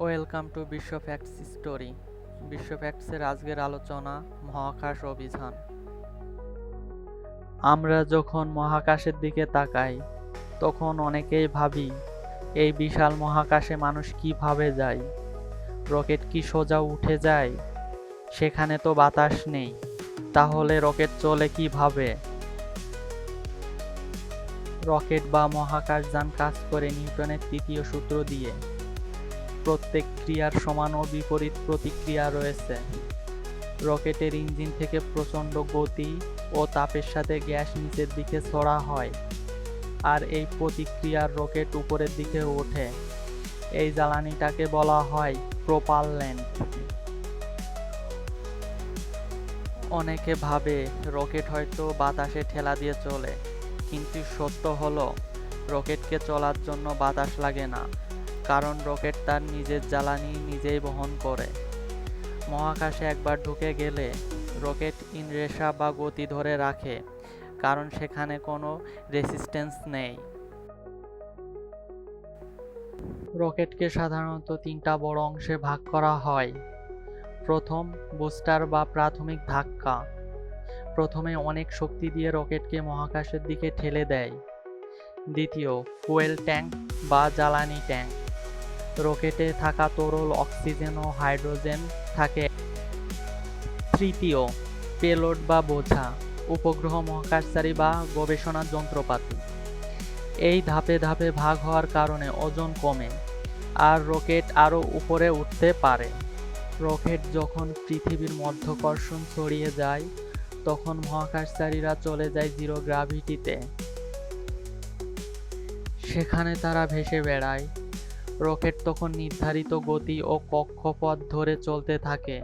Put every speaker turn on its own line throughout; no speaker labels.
Welcome to Bishwa facts story. Bishwa ফ্যাক্টসের আজকের আলোচনা মহাকাশ অভিযান। আমরা যখন মহাকাশের দিকে তাকাই, তখন অনেকেই ভাবি, এই বিশাল মহাকাশে মানুষ কীভাবে যায়? রকেট কি সোজা উঠে যায়? সেখানে তো বাতাস নেই, তাহলে রকেট চলে কীভাবে? রকেট বা মহাকাশযান কাজ করে নিউটনের তৃতীয় সূত্র দিয়ে। প্রত্যেক ক্রিয়ার সমান ও বিপরীত প্রতিক্রিয়া রয়েছে। রকেটের ইঞ্জিন থেকে প্রচণ্ড গতি ও তাপের সাথে গ্যাস নিচের দিকে ছড়া হয়, আর এই প্রতিক্রিয়ার রকেট উপরের দিকে ওঠে। এই জ্বালানিটাকে বলা হয় প্রোপালল্যান্ট অনেকে ভাবে রকেট হয়তো বাতাসে ঠেলা দিয়ে চলে, কিন্তু সত্য হলো, রকেটকে চলার জন্য বাতাস লাগে না। কারণ রকেট তার নিজের জ্বালানি নিজেই বহন করে। মহাকাশে একবার ঢুকে গেলে রকেট ইনরেশা বা গতি ধরে রাখে, কারণ সেখানে কোনো রেসিস্টেন্স নেই। রকেটকে সাধারণত তিনটা বড় অংশে ভাগ করা হয়। প্রথম, বুস্টার বা প্রাথমিক ধাক্কা। প্রথমে অনেক শক্তি দিয়ে রকেটকে মহাকাশের দিকে ঠেলে দেয়। দ্বিতীয়, ফুয়েল ট্যাঙ্ক বা জ্বালানি ট্যাঙ্ক। রকেটে থাকা তরল অক্সিজেন ও হাইড্রোজেন থাকে। তৃতীয়, পেলোড বা বোঝা, উপগ্রহ মহাকাশচারী বা গবেষণা যন্ত্রপাতি। এই ধাপে ধাপে ভাগ হওয়ার কারণে ওজন কমে আর রকেট আরও উপরে উঠতে পারে। রকেট যখন পৃথিবীর মধ্যকর্ষণ ছড়িয়ে যায়, তখন মহাকাশচারীরা চলে যায় জিরো গ্রাভিটিতে সেখানে তারা ভেসে বেড়ায়। রকেট তখন নির্ধারিত গতি ও কক্ষপথ ধরে চলতে থাকে,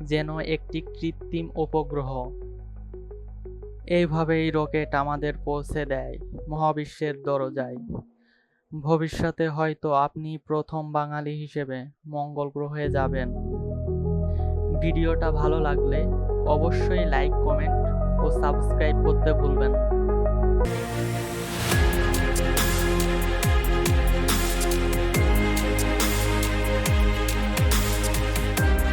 যেন একটি কৃত্রিম উপগ্রহ। এইভাবেই রকেট আমাদের পৌঁছে দেয়, মহাবিশ্বের দরজায়। ভবিষ্যতে হয়তো আপনি প্রথম বাঙালি হিসেবে মঙ্গল গ্রহে যাবেন। ভিডিওটা ভালো লাগলে অবশ্যই লাইক, কমেন্ট ও সাবস্ক্রাইব করতে ভুলবেন না।